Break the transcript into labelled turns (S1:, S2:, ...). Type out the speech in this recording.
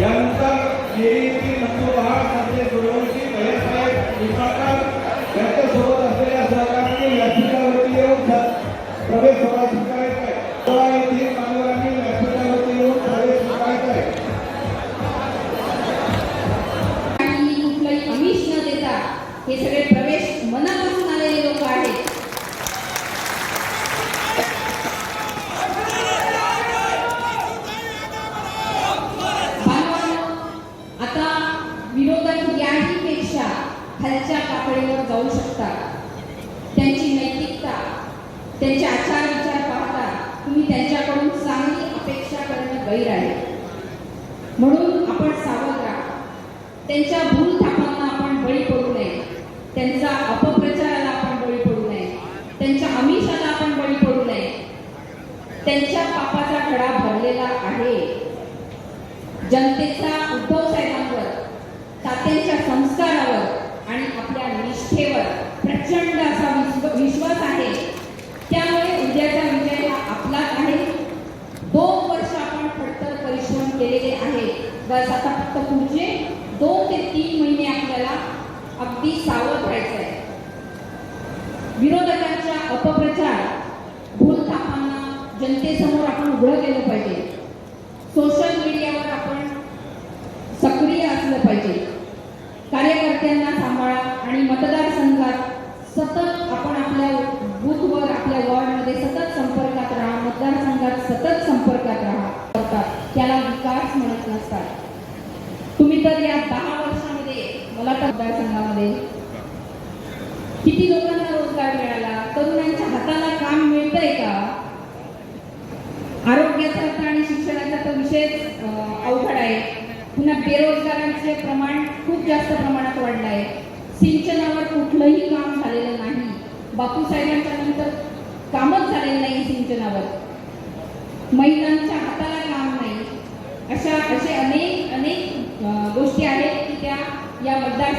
S1: यानंतर येईतील मंजूर महाग त्यांचे गुरुवंशी भैयासाहेब निंबाळकर यांच्यासोबत असलेल्या सहकारांनी व्यासपीठावरती येऊन प्रवेश सोहळा स्वीकारायचा आहे. सोळा मान्यवरांनी व्यासपीठावरती येऊन प्रवेश स्वीकारायचा आहे.
S2: कुठलंही अमिष न देता हे सगळे खालच्या पातळीवर जाऊ शकतात त्यांची नैतिकता त्यांचे आचार विचार पाहता तुम्ही त्यांच्याकडून चांगली अपेक्षा करणे गैर आहे. म्हणून आपण सावध राहा. त्यांच्या भूल थापांना आपण बळी पडू नये. त्यांचा अपप्रचाराला आपण बळी पडू नये. त्यांच्या आमिषाला आपण बळी पडू नये. त्यांच्या पापाचा खडा भरलेला आहे. जनतेचा उद्धव साहेबांवर तात्यांच्या संस्था निष्ठेवर प्रचंड असा विश्वास आहे. त्यामुळे उद्याचा विजय हा आपलाच आहे. दोन वर्ष आपण फक्त परिश्रम केलेले आहे. बस आता फक्त पुढचे दोन ते तीन महिने आपल्याला अगदी सावध राहायचं आहे. विरोधकांच्या अपप्रचार भूल थापांना जनतेसमोर आपण उघडं केलं पाहिजे. सोशल मीडियावर आपण सक्रिय असलं पाहिजे. कार्यकर्त्यांना सांभाळा. आणि मतदारसंघात सतत आपण आपल्या बूथवर आपल्या वॉर्डमध्ये सतत संपर्कात राहा. मतदारसंघात सतत संपर्कात राहा. करतात त्याला विकास म्हणत नसतात. तुम्ही तर या दहा वर्षामध्ये मला तर मतदारसंघामध्ये किती लोकांना रोजगार मिळाला? तरुणांच्या हाताला काम मिळतंय का? आरोग्याचा आणि शिक्षणाचा तर विषयच अवघड आहे. पुन्हा बेरोजगारांचे प्रमाण खूप जास्त प्रमाणात वाढलं आहे सिंचनावर कुठलंही काम झालेलं नाही. बापूसाहेबांच्या नंतर कामच झालेलं नाही सिंचनावर. महिलांच्या हाताला काम नाही. अशा असे अनेक अनेक गोष्टी आहेत की त्या या मतदार